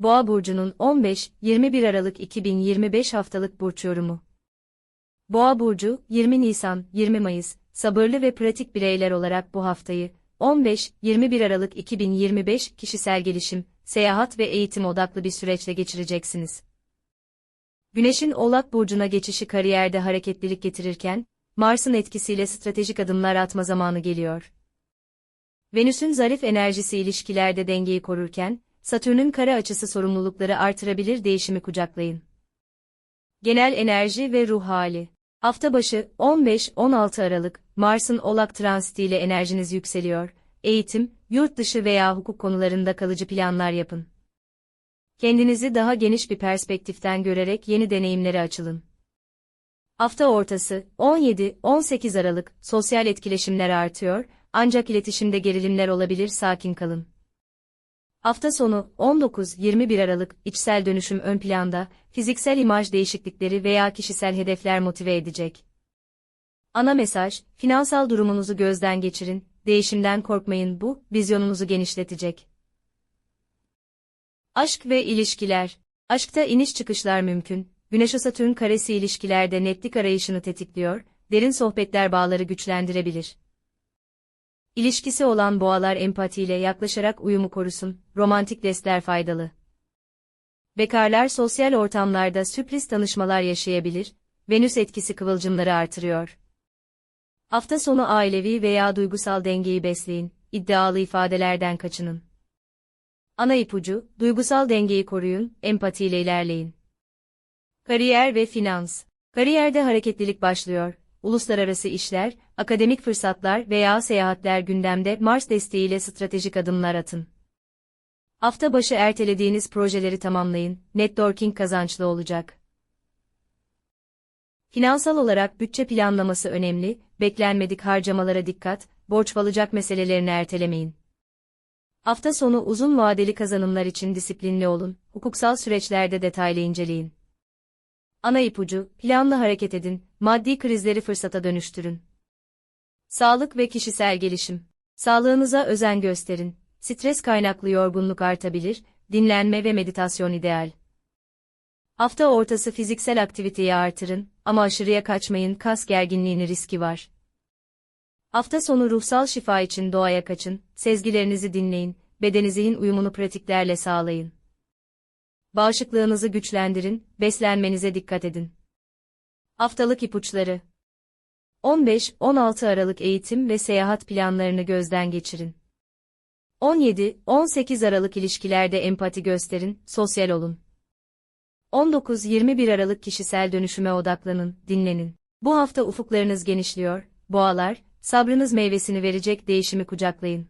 Boğa burcunun 15-21 Aralık 2025 haftalık burç yorumu. Boğa burcu 20 Nisan 20 Mayıs sabırlı ve pratik bireyler olarak bu haftayı 15-21 Aralık 2025 kişisel gelişim, seyahat ve eğitim odaklı bir süreçle geçireceksiniz. Güneşin Oğlak burcuna geçişi kariyerde hareketlilik getirirken, Mars'ın etkisiyle stratejik adımlar atma zamanı geliyor. Venüs'ün zarif enerjisi ilişkilerde dengeyi korurken, Satürn'ün kare açısı sorumlulukları artırabilir değişimi kucaklayın. Genel enerji ve ruh hali. Hafta başı 15-16 Aralık, Mars'ın Oğlak transitiyle enerjiniz yükseliyor. Eğitim, yurt dışı veya hukuk konularında kalıcı planlar yapın. Kendinizi daha geniş bir perspektiften görerek yeni deneyimlere açılın. Hafta ortası 17-18 Aralık, sosyal etkileşimler artıyor, ancak iletişimde gerilimler olabilir sakin kalın. Hafta sonu 19-21 Aralık içsel dönüşüm ön planda, fiziksel imaj değişiklikleri veya kişisel hedefler motive edecek. Ana mesaj, finansal durumunuzu gözden geçirin, değişimden korkmayın bu, vizyonunuzu genişletecek. Aşk ve ilişkiler. Aşkta iniş çıkışlar mümkün. Güneş-Satürn karesi ilişkilerde netlik arayışını tetikliyor, derin sohbetler bağları güçlendirebilir. İlişkisi olan boğalar empatiyle yaklaşarak uyumu korusun, romantik destler faydalı. Bekarlar sosyal ortamlarda sürpriz tanışmalar yaşayabilir, Venüs etkisi kıvılcımları artırıyor. Hafta sonu ailevi veya duygusal dengeyi besleyin, iddialı ifadelerden kaçının. Ana ipucu, duygusal dengeyi koruyun, empatiyle ilerleyin. Kariyer ve finans. Kariyerde hareketlilik başlıyor, uluslararası işler, akademik fırsatlar veya seyahatler gündemde Mars desteğiyle stratejik adımlar atın. Hafta başı ertelediğiniz projeleri tamamlayın, networking kazançlı olacak. Finansal olarak bütçe planlaması önemli, beklenmedik harcamalara dikkat, borç alacak meselelerini ertelemeyin. Hafta sonu uzun vadeli kazanımlar için disiplinli olun, hukuksal süreçlerde detaylı inceleyin. Ana ipucu, planlı hareket edin, maddi krizleri fırsata dönüştürün. Sağlık ve kişisel gelişim. Sağlığınıza özen gösterin. Stres kaynaklı yorgunluk artabilir, dinlenme ve meditasyon ideal. Hafta ortası fiziksel aktiviteyi artırın ama aşırıya kaçmayın kas gerginliğini riski var. Hafta sonu ruhsal şifa için doğaya kaçın, sezgilerinizi dinleyin, beden uyumunu pratiklerle sağlayın. Bağışıklığınızı güçlendirin, beslenmenize dikkat edin. Haftalık ipuçları 15-16 Aralık eğitim ve seyahat planlarını gözden geçirin. 17-18 Aralık ilişkilerde empati gösterin, sosyal olun. 19-21 Aralık kişisel dönüşüme odaklanın, dinlenin. Bu hafta ufuklarınız genişliyor, boğalar, sabrınız meyvesini verecek değişimi kucaklayın.